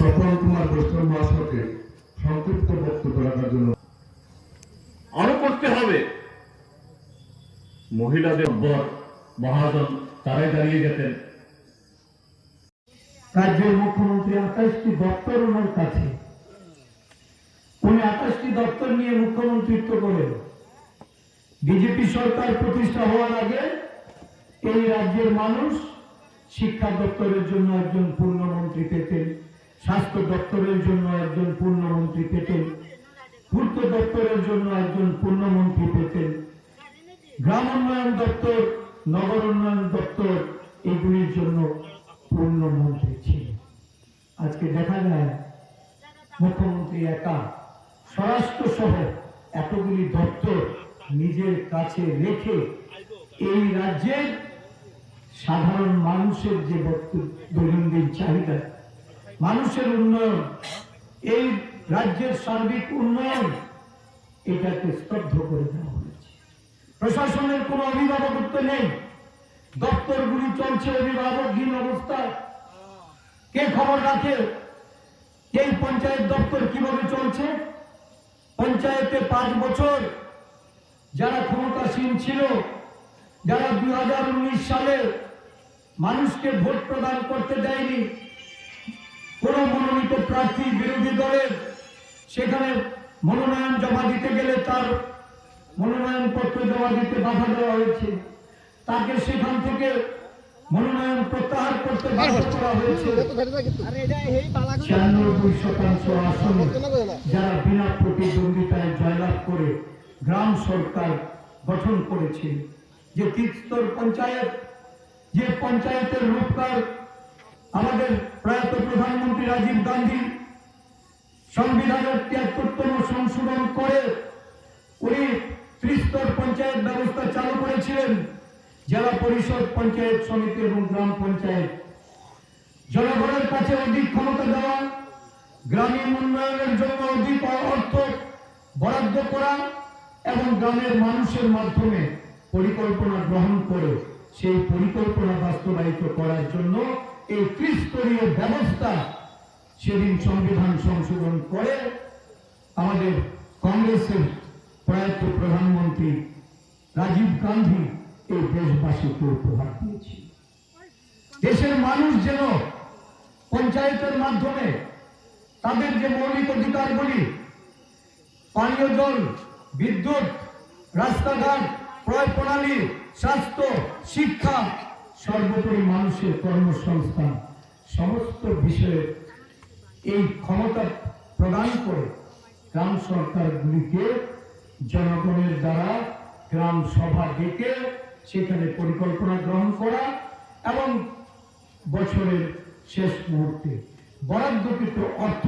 সফল কুমার বৈষ্ণব মহাশয়কে সংক্ষিপ্ত বক্তব্য রাখার জন্য আরও করতে হবে। মহিলাদের বর মহাজন তারাই দাঁড়িয়ে যেতেন রাজ্যের মুখ্যমন্ত্রী আঠাশটি দপ্তর ওনার কাছে। উনি আঠাশটি দপ্তর নিয়ে মুখ্যমন্ত্রিত্ব করেন। বিজেপি সরকার প্রতিষ্ঠা হওয়ার আগে এই রাজ্যের মানুষ শিক্ষা দপ্তরের জন্য একজন পূর্ণমন্ত্রী পেতেন। স্বাস্থ্য দপ্তরের জন্য একজন পূর্ণমন্ত্রী পেতেন, পূর্ত দপ্তরের জন্য একজন পূর্ণমন্ত্রী পেতেন, গ্রাম উন্নয়ন দপ্তর, নগর উন্নয়ন দপ্তর, এগুলির জন্য পূর্ণমন্ত্রী ছিল আজকে দেখা যায়, মুখ্যমন্ত্রী একা স্বরাষ্ট্র সহ এতগুলি দপ্তর নিজের কাছে রেখে এই রাজ্যের সাধারণ মানুষের যে বক্তব্য, দৈনন্দিন চাহিদা মানুষের উন্নয়ন। এই রাজ্যের সার্বিক উন্নয়ন এটাকে স্তব্ধ করে দেওয়া হয়েছে। প্রশাসনের কোনো অভিভাবকত্ব নেই। দপ্তরগুলি চলছে অভিভাবকহীন অবস্থায়। কে খবর রাখে? এই পঞ্চায়েত দপ্তর কীভাবে চলছে? পঞ্চায়েতে পাঁচ বছর যারা ক্ষমতাসীন ছিল, যারা দুই হাজার উনিশ সালে মানুষকে ভোট প্রদান করতে দেয়নি কোন মনোনীত প্রার্থী বিরোধী দলের সেখানে মনোনয়ন জমা দিতে গেলে তার মনোনয়ন পত্র জমা দিতে বাধা দেওয়া হয়েছে। তাকে সেখান থেকে মনোনয়ন প্রত্যাহার করতে বাধ্য করা হয়েছে। ছিয়ানব্বই শতাংশ আসনে যারা বিনা প্রতিদ্বন্দ্বিতায় জয়লাভ করে গ্রাম সরকার গঠন করেছে। যে তিস্তর পঞ্চায়েত যে পঞ্চায়েতের রূপকার আমাদের প্রয়াত প্রধানমন্ত্রী রাজীব গান্ধী সংবিধানের তিয়াত্তরতম সংশোধন করে উনি ত্রিস্তর পঞ্চায়েত ব্যবস্থা চালু করেছিলেন, জেলা পরিষদ, পঞ্চায়েত সমিতি এবং গ্রাম পঞ্চায়েত। জনগণের কাছে অধিক ক্ষমতা দেওয়া, গ্রামীণ উন্নয়নের জন্য অধিক অর্থ বরাদ্দ করা এবং গ্রামের মানুষের মাধ্যমে পরিকল্পনা গ্রহণ করে সেই পরিকল্পনা বাস্তবায়িত করার জন্য এই ত্রিস্তরীয় ব্যবস্থা সেদিন সংবিধান সংশোধন করে আমাদের কংগ্রেসের প্রয়াত প্রধানমন্ত্রী রাজীব গান্ধী এই দেশবাসীকে উপহার দিয়েছে দেশের মানুষ যেন পঞ্চায়েতের মাধ্যমে তাদের যে মৌলিক অধিকারগুলি, পানীয় জল, বিদ্যুৎ, রাস্তাঘাট, ক্রয় প্রণালী, স্বাস্থ্য, শিক্ষা সর্বোপরি মানুষের কর্মসংস্থান, সমস্ত বিষয়ে এই ক্ষমতা প্রদান করে গ্রাম সরকারগুলিকে জনগণের দ্বারা গ্রাম সভা ডেকে সেখানে পরিকল্পনা গ্রহণ করা এবং বছরের শেষ মুহূর্তে বরাদ্দকৃত অর্থ